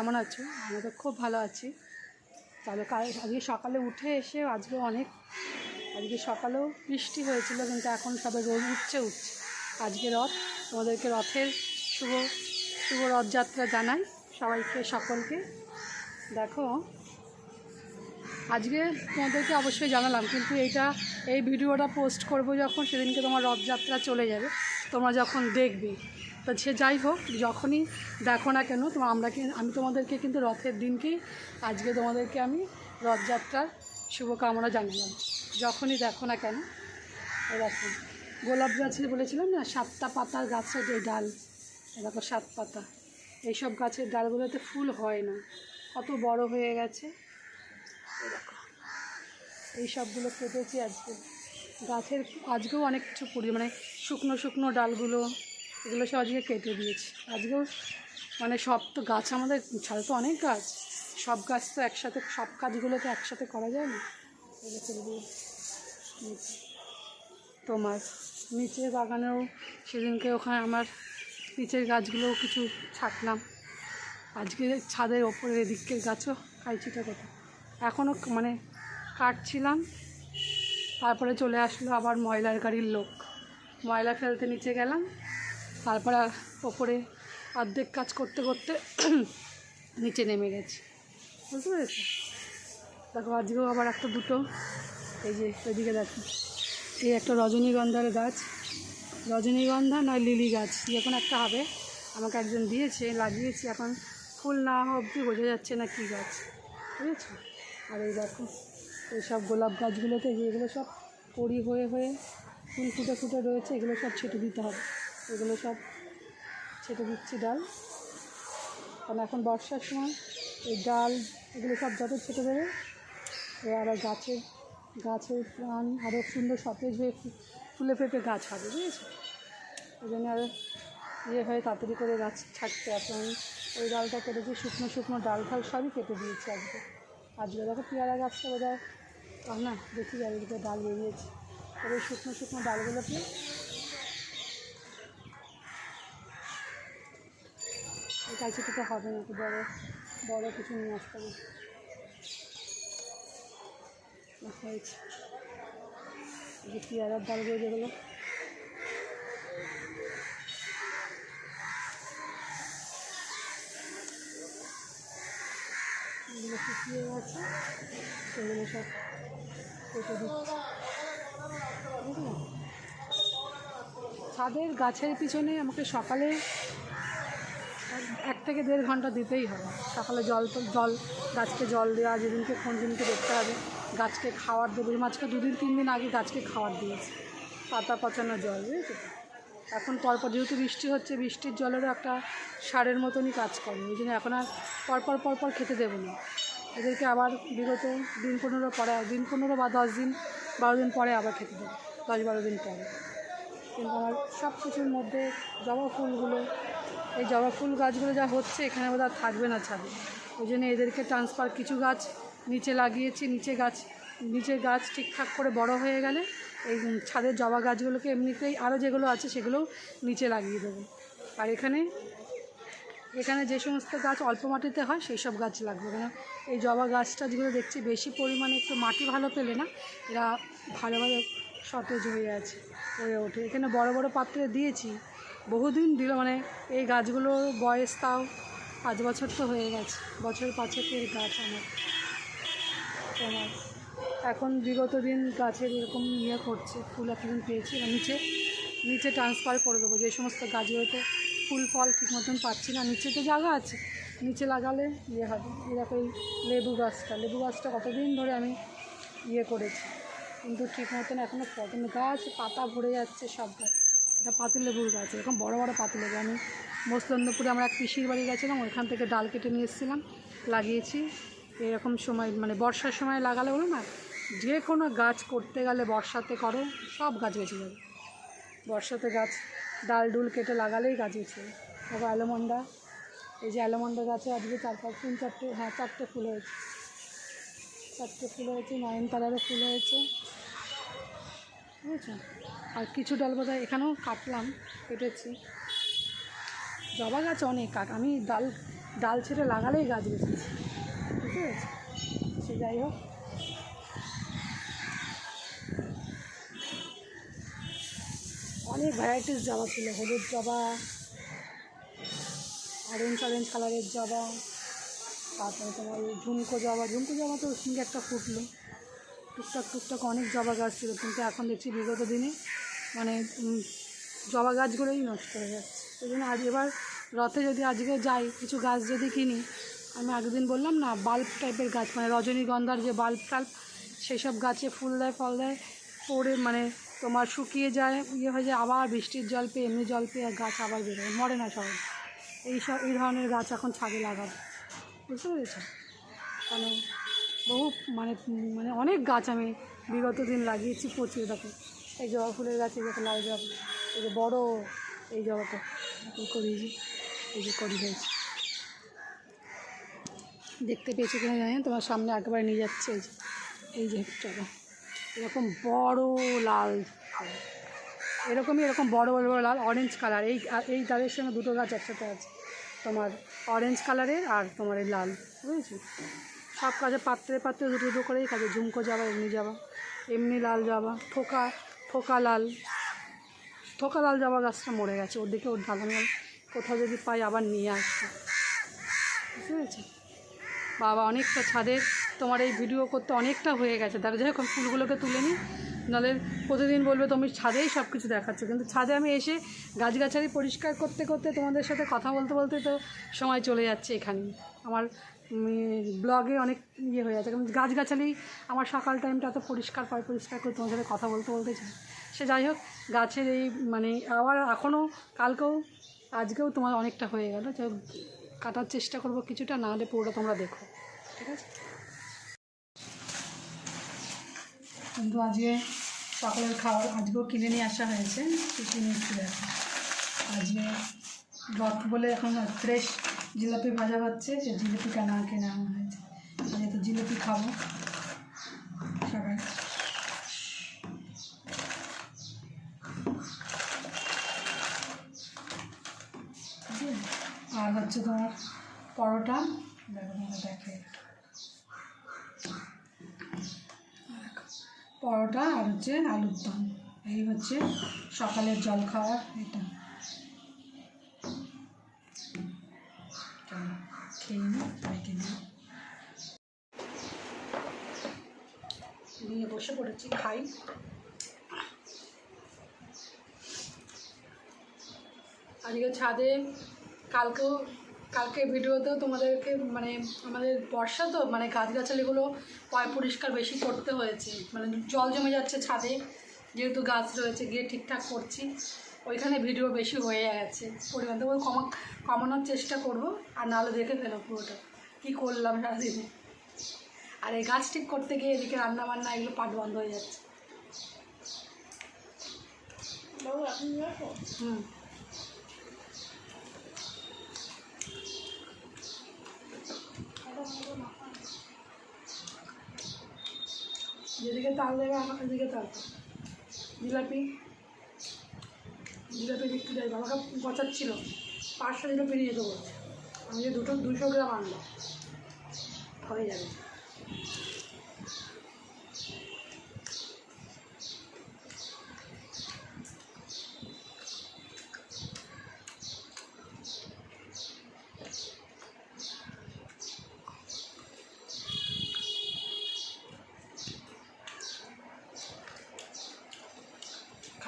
কেমন আছো? আমরা তো খুব ভালো আছি। তাহলে কাল, আজকে সকালে উঠে এসে আজকে অনেক, আজকে সকালেও বৃষ্টি হয়েছিল, কিন্তু এখন সবে রোদ উঠছে উঠছে। আজকে রথ, তোমাদেরকে রথের শুভ শুভ রথযাত্রা জানাই সবাইকে, সকলকে। দেখো, আজকে তোমাদেরকে অবশ্যই জানালাম, কিন্তু এইটা, এই ভিডিওটা পোস্ট করব যখন, সেদিনকে তোমার রথযাত্রা চলে যাবে। তোমরা যখন দেখবে তো সে যাই হোক, যখনই দেখো না কেন, তো আমরা কি- আমি তোমাদেরকে কিন্তু রথের দিনকেই, আজকে তোমাদেরকে আমি রথযাত্রার শুভকামনা জানালাম। যখনই দেখো না কেন, এরকম। গোলাপ গাছে বলেছিলাম না, সাতটা পাতার গাছের যে ডাল এরকম সাত পাতা। এইসব গাছের ডালগুলোতে ফুল হয় না। কত বড় হয়ে গেছে। এরকম এই সবগুলো কেটেছি আজকে। গাছের আজকেও অনেক কিছু করি মানে শুকনো শুকনো ডালগুলো এগুলো সব আজকে কেটে দিয়েছি। আজকেও মানে সব তো গাছ আমাদের ছাড়া তো অনেক গাছ। সব গাছ তো একসাথে, সব কাজগুলো তো একসাথে করা যায় না। তোমার নিচের বাগানেও সেদিনকে ওখানে আমার নিচের গাছগুলোও কিছু ছাটলাম। আজকে ছাদের ওপরে এদিকের গাছও কাইচিটা কোথাও এখনও মানে কাটছিলাম, তারপরে চলে আসলো আবার ময়লার গাড়ির লোক। ময়লা ফেলতে নিচে গেলাম তারপরে ওপরে অর্ধেক কাজ করতে করতে নিচে নেমে গেছি। বুঝতে পেরেছ দেখো আজকেও আবার একটা দুটো। এই যে, এদিকে দেখো। এই একটা রজনীগন্ধার গাছ। রজনীগন্ধা নয়, লিলি গাছ। যখন একটা হবে, আমাকে একজন দিয়েছে, লাগিয়েছি। এখন ফুল না অবধি বোঝা যাচ্ছে না কী গাছ। বুঝেছ? আর এই দেখো সব গোলাপ গাছগুলোতে যেগুলো সব কড়ি হয়ে হয়ে ফুল ফুটে ফুটে রয়েছে, এগুলো সব ছেটে দিতে হবে। এগুলো সব ছেটে দিচ্ছি ডাল। কারণ এখন বর্ষার সময় এই ডাল, এগুলো সব যত ছেটে দেবে আবার গাছের গাছের প্রাণ আরও সুন্দর সতেজ হয়ে ফুলে ফেপে গাছ হবে, বুঝেছ? ওই জন্য আরও ইয়ে হয়ে তাড়াতাড়ি করে গাছ ছাড়তে আসে আমি ওই ডালটা কেটেছি, শুকনো শুকনো ডাল ফাল সবই কেটে দিয়েছি আজকে। আজকে দেখো পেয়ারা গাছটা বোধ হয় না, দেখি চারিদিকে ডাল বেরিয়েছে। তবে শুকনো শুকনো ডালগুলোকে এই কাঁচিটাতে হবে না, একটু বড়ো বড়ো কিছু নিয়ে আসতে হবে। হয়েছে যে পেয়ারার ডালগুলো যেগুলো এগুলো শুকিয়ে গেছে সেগুলো সব কেটে বুঝলে? ছাদের গাছের পিছনে আমাকে সকালে এক থেকে দেড় ঘণ্টা দিতেই হবে। সকালে জল তো জল, গাছকে জল দেওয়া, যেদিনকে কোন দিনকে দেখতে হবে। গাছকে খাওয়ার দেবো মাছকে দুদিন, তিন দিন আগে গাছকে খাওয়ার দিয়েছি। পাতা পচানো জল, বুঝেছ? এখন পরপর যেহেতু বৃষ্টি হচ্ছে, বৃষ্টির জলেরও একটা সারের মতনই কাজ করে। ওই জন্য এখন আর পরপর পরপর খেতে দেবো না। এদেরকে আবার বিগত দিন পনেরো পরে, দিন পনেরো বা দশ দিন, বারো দিন পরে আবার খেতে দেবো। দশ বারো দিন পরে। কিন্তু আমার সব কিছুর মধ্যে জবা ফুলগুলো এই জবা ফুল গাছগুলো যা হচ্ছে, এখানে বোধ আর থাকবে না ছাদে। ওই জন্য এদেরকে ট্রান্সফার কিছু গাছ নিচে লাগিয়েছি, নিচে গাছ নিচে গাছ ঠিকঠাক করে বড় হয়ে গেলে এই ছাদের জবা গাছগুলোকে এমনিতেই আরও যেগুলো আছে সেগুলোও নিচে লাগিয়ে দেবো। আর এখানে এখানে যে সমস্ত গাছ অল্প মাটিতে হয়, সেই সব গাছ লাগবে। কেন? এই জবা গাছটা যেগুলো দেখছি বেশি পরিমাণে একটু মাটি ভালো পেলে না, এরা ভালোভাবে সতেজ হয়ে আছে, হয়ে ওঠে। এখানে বড় বড় পাত্রে দিয়েছি বহুদিন দিল মানে এই গাছগুলোর বয়স তাও পাঁচ বছর তো হয়ে গেছে, বছর পাঁচেকের গাছ আমার। তোমার এখন বিগত দিন গাছের এরকম ইয়ে করছে, ফুল একদিন পেয়েছি নিচে নিচে ট্রান্সফার করে দেবো, যে সমস্ত গাছগুলোতে ফুল ফল ঠিক মতন পাচ্ছি না, নিচে তো জায়গা আছে, নিচে লাগালে ইয়ে হবে এরকম লেবু গাছটা লেবু গাছটা কতদিন ধরে আমি ইয়ে করেছি, কিন্তু ঠিক মতন এখনও গাছ পাতা ভরে যাচ্ছে সব গাছ। এটা পাতিলেবুর গাছ, এরকম বড় বড় পাতিলেবু আমি মসলন্দপুরে আমরা এক পিসির বাড়ি গেছিলাম, ওইখান থেকে ডাল কেটে নিয়ে এসেছিলাম, লাগিয়েছি। এরকম সময় মানে বর্ষার সময় লাগালে বলো না, যে কোনো গাছ করতে গেলে বর্ষাতে করো, সব গাছ বেঁচে যাবে। বর্ষাতে গাছ, ডাল ডুল কেটে লাগালেই গাছ বেঁচে যাবে। তারপর অ্যালোমন্ডা, এই যে অ্যালোমন্ডা গাছে আজকে চার পাঁচ, তিন চারটে হ্যাঁ চারটে ফুল হয়েছে। চারটে ফুল হয়েছে, নয়ন নয়নতারারও ফুল হয়েছে। বুঝেছ? আর কিছু ডাল এখানেও কাটলাম, কেটেছি। জবা গাছ অনেক কাক আমি ডাল ডাল ছেড়ে লাগালেই গাছ বেঁচেছি। ঠিক আছে? সে যাই হোক। অনেক ভ্যারাইটিস জবা ছিল, হলুদ জবা অরেঞ্জ অরেঞ্জ কালারের জবা, তারপরে তোমার ঝুমকো জবা ঝুমকো জবা তো সঙ্গে একটা ফুটলো। টুকটাক টুকটাক অনেক জবা গাছ ছিল, কিন্তু এখন দেখছি বিগত দিনে মানে জবা গাছগুলোই নষ্ট হয়ে যাচ্ছে। ওই জন্য আজ এবার রথে যদি আজকে যাই, কিছু গাছ যদি কিনি, আমি আগের দিন বললাম না বাল্ব টাইপের গাছ মানে রজনীগন্ধার যে বাল্ব টাল্ব সেই সব গাছে ফুল দেয়, ফল দেয়, পড়ে মানে তোমার শুকিয়ে যায় ইয়ে হয়ে যায়, আবার বৃষ্টির জল পেয়ে, এমনি জল পেয়ে গাছ আবার বেরোয়, মরে না সবাই। এই সব, এই ধরনের গাছ এখন ছাদে লাগাবে। বুঝতে পেরেছ? মানে বহু মানে মানে অনেক গাছ আমি বিগত দিন লাগিয়েছি প্রচুর দেখো। এই জবা ফুলের গাছ দেখো লাল জবা এই যে বড়ো এই জবাটা এই করিয়েছি এই যে করি হয়েছে। দেখতে পেয়েছ কিনা জানি না, তোমার সামনে একেবারে নিয়ে যাচ্ছে এই যে এই যে জবা এরকম বড় লাল। এরকমই এরকম বড় বড় বড় লাল অরেঞ্জ কালার এই এই তাদের সঙ্গে দুটো গাছ একসাথে আছে। তোমার অরেঞ্জ কালারের আর তোমার এই লাল বুঝেছ? সব কাজে পাত্রে পাত্রে দুটো দুটো করেই কাজে ঝুমকো যাবা, এমনি যাবা। এমনি লাল যাবা। ঠোকা ঠোকা লাল। ঠোকা লাল যাবা গাছটা মরে গেছে। ওর দিকে ওর ধান কোথাও যদি পাই আবার নিয়ে আসবে। বুঝতে পেরেছি বাবা, অনেকটা ছাদের তোমার এই ভিডিও করতে অনেকটা হয়ে গেছে। দেখো হোক ফুলগুলোকে তুলে নিই নাহলে প্রতিদিন বলবে, তুমি ছাদেই সব কিছু দেখাচ্ছ। কিন্তু ছাদে আমি এসে গাছগাছালি পরিষ্কার করতে করতে তোমাদের সাথে কথা বলতে বলতে তো সময় চলে যাচ্ছে এখানে। আমার ব্লগে অনেক ইয়ে হয়ে যাচ্ছে কারণ গাছগাছালি আমার সকাল টাইমটা তো পরিষ্কার পয় পরিষ্কার করে তোমার সাথে কথা বলতে বলতে চাই সে যাই হোক, গাছের এই মানে আবার এখনও কালকেও, আজকেও তোমার অনেকটা হয়ে গেল। যাই কাটার চেষ্টা করব কিছুটা, না হলে পুরোটা তোমরা দেখো। ঠিক আছে? কিন্তু আজকে সকালের খাবার আজকেও কিনে নিয়ে আসা হয়েছে কিছু মিষ্টি দেখো আজকে রথ বলে এখন ফ্রেশ জিলাপি ভাজা হচ্ছে সে জিলিপি কেনা কেনা আনা হয়েছে যেহেতু জিলিপি খাব সবাই? আর হচ্ছে তোমার পরোটা, দেখো দেখে পরোটা আর হচ্ছে আলুর দম। এই হচ্ছে সকালের জল খাওয়ার এটা। খেয়ে নিই নিয়ে। নিয়ে বসে পড়েছি, খাই। আজকে ছাদে কালকেও কালকে ভিডিওতেও তোমাদেরকে মানে আমাদের বর্ষা তো মানে গাছগাছালিগুলো পয় পরিষ্কার বেশি করতে হয়েছে। মানে জল জমে যাচ্ছে ছাদে যেহেতু গাছ রয়েছে গিয়ে ঠিকঠাক করছি। ওইখানে ভিডিও বেশি হয়ে গেছে পরিমাণ তো কমা কমানোর চেষ্টা করব আর নাহলে দেখে ফেলো পুরোটা। কী করলাম সারাদিনে। আর এই গাছ ঠিক করতে গিয়ে এদিকে রান্না বান্না এগুলো পাট বন্ধ হয়ে যাচ্ছে। হুম। তাল দেবে আমার দিকে তাল জিলাপি জিলাপি বিক্রি দেয়। বাবাকে বচাচ্ছিল পাঁচশো জিলাপি নিয়ে যেতে বলছে আমি যে দুটো, দুশো গ্রাম আনলাম। হয়ে যাবে।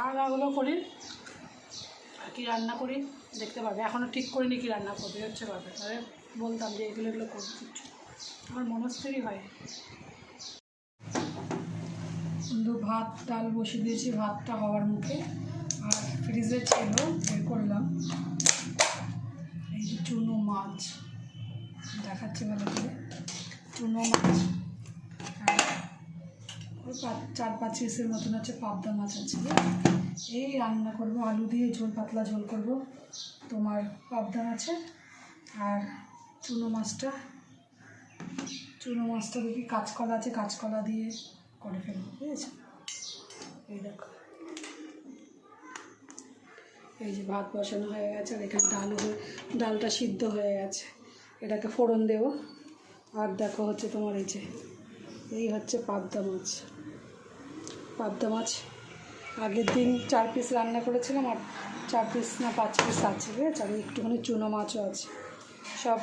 খাওয়া দাওয়াগুলো করি। আর কী রান্না করি, দেখতে পাবে। এখনও ঠিক করিনি কী রান্না করবে হচ্ছে ব্যাপার। তাহলে বলতাম যে এগুলো এগুলো করব আমার মনস্থিরই হয়। কিন্তু ভাত, ডাল বসিয়ে দিয়েছি, ভাতটা হওয়ার মুখে। আর ফ্রিজে ছিল, বের করলাম। এই যে চুনো মাছ। দেখাচ্ছি ভালো করে। চুনো মাছ। চার পাঁচ পিসের মতন আছে, পাবদা মাছ আছে। এই রান্না করব, আলু দিয়ে ঝোল, পাতলা ঝোল করব। তোমার পাবদা মাছে আর চুনো মাছটা। চুনো মাছটা দেখি কাঁচকলা আছে, কাঁচকলা দিয়ে করে ফেলব, বুঝেছ? এই দেখো। এই যে ভাত বসানো হয়ে গেছে, আর এখানে ডাল ডালটা সিদ্ধ হয়ে গেছে। এটাকে ফোড়ন দেবো। আর দেখো হচ্ছে তোমার এই যে, এই হচ্ছে পাবদা মাছ। পাবদা মাছ। আগের দিন চার পিস রান্না করেছিলাম আর চার পিস না পাঁচ পিস আছে ঠিক আছে একটুখানি চুনো মাছও আছে। সব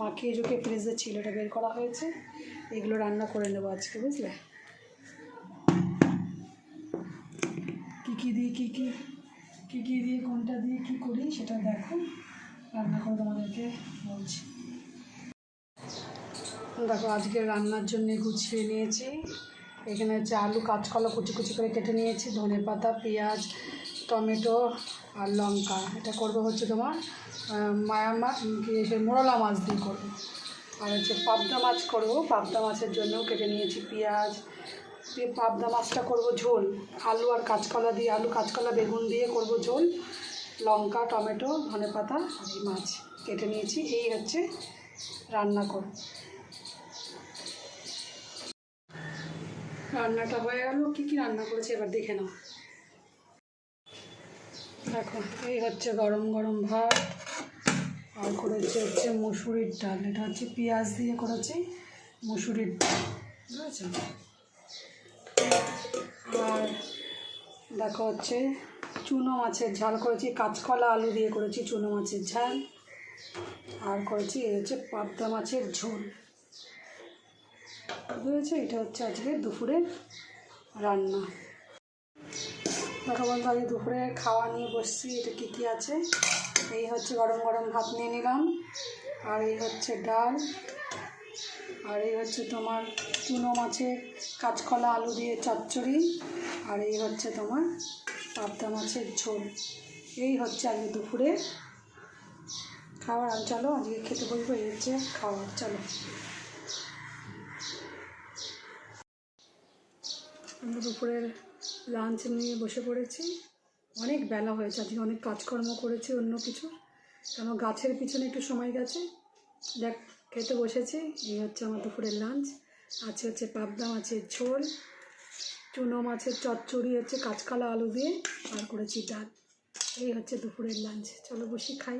মাখিয়ে ঝুঁকে ফ্রিজে ছিল এটা বের করা হয়েছে। এগুলো রান্না করে নেব আজকে, বুঝলে? কী কী দিয়ে, কী কী কী কী দিয়ে, কোনটা দিয়ে, কী করি সেটা দেখো। রান্না করে তোমাদেরকে বলছি। দেখো, আজকে রান্নার জন্য গুছিয়ে নিয়েছি। এখানে হচ্ছে আলু, কাঁচকলা কুচি কুচি করে কেটে নিয়েছি, ধনে পাতা, পেঁয়াজ, টমেটো আর লঙ্কা। এটা করব হচ্ছে তোমার মায়া মাছ মোরলা মাছ দিয়ে করব। আর হচ্ছে পাবদা মাছ করব, পাবদা মাছের জন্যও কেটে নিয়েছি পেঁয়াজ। দিয়ে পাবদা মাছটা করব ঝোল, আলু আর কাঁচকলা দিয়ে, আলু, কাঁচকলা, বেগুন দিয়ে করব ঝোল, লঙ্কা, টমেটো, ধনে পাতা আর এই মাছ কেটে নিয়েছি, এই হচ্ছে রান্না করব। রান্নাটা হয়ে গেল। কী কী রান্না করেছি এবার দেখে নাও। দেখো, এই হচ্ছে গরম গরম ভাত, আর করেছে হচ্ছে মুসুরির ডাল। এটা হচ্ছে পেঁয়াজ দিয়ে করেছি মুসুরির ডাল, বুঝেছ? আর দেখো হচ্ছে চুনো মাছের ঝাল করেছি, কাঁচকলা আলু দিয়ে করেছি চুনো মাছের ঝাল। আর করেছি এই হচ্ছে পাবদা মাছের ঝোল। বুঝেছ এটা হচ্ছে আজকে দুপুরের রান্না। দেখো বন্ধু আজকে দুপুরে খাওয়া নিয়ে বসছি, এটা কী কী আছে? এই হচ্ছে গরম গরম ভাত নিয়ে নিলাম, আর এই হচ্ছে ডাল, আর এই হচ্ছে তোমার চুনো মাছের কাঁচকলা, আলু দিয়ে চচ্চড়ি, আর এই হচ্ছে তোমার পাবদা মাছের ঝোল। এই হচ্ছে আজকে দুপুরে খাবার। আর চলো, আজকে খেতে বলব, এই হচ্ছে খাবার চলো। আমরা দুপুরের লাঞ্চ নিয়ে বসে পড়েছি। অনেক বেলা হয়েছে, আজকে অনেক কাজকর্ম করেছি, অন্য কিছু। কেন গাছের পিছনে একটু সময় গেছে। দেখ, খেতে বসেছি, এই হচ্ছে আমার দুপুরের লাঞ্চ আছে হচ্ছে পাবদা মাছের ঝোল, চুনো মাছের চচ্চড়ি, হচ্ছে কাঁচকলা আলু দিয়ে, আর করেছি ডাল। এই হচ্ছে দুপুরের লাঞ্চ চলো বসি, খাই।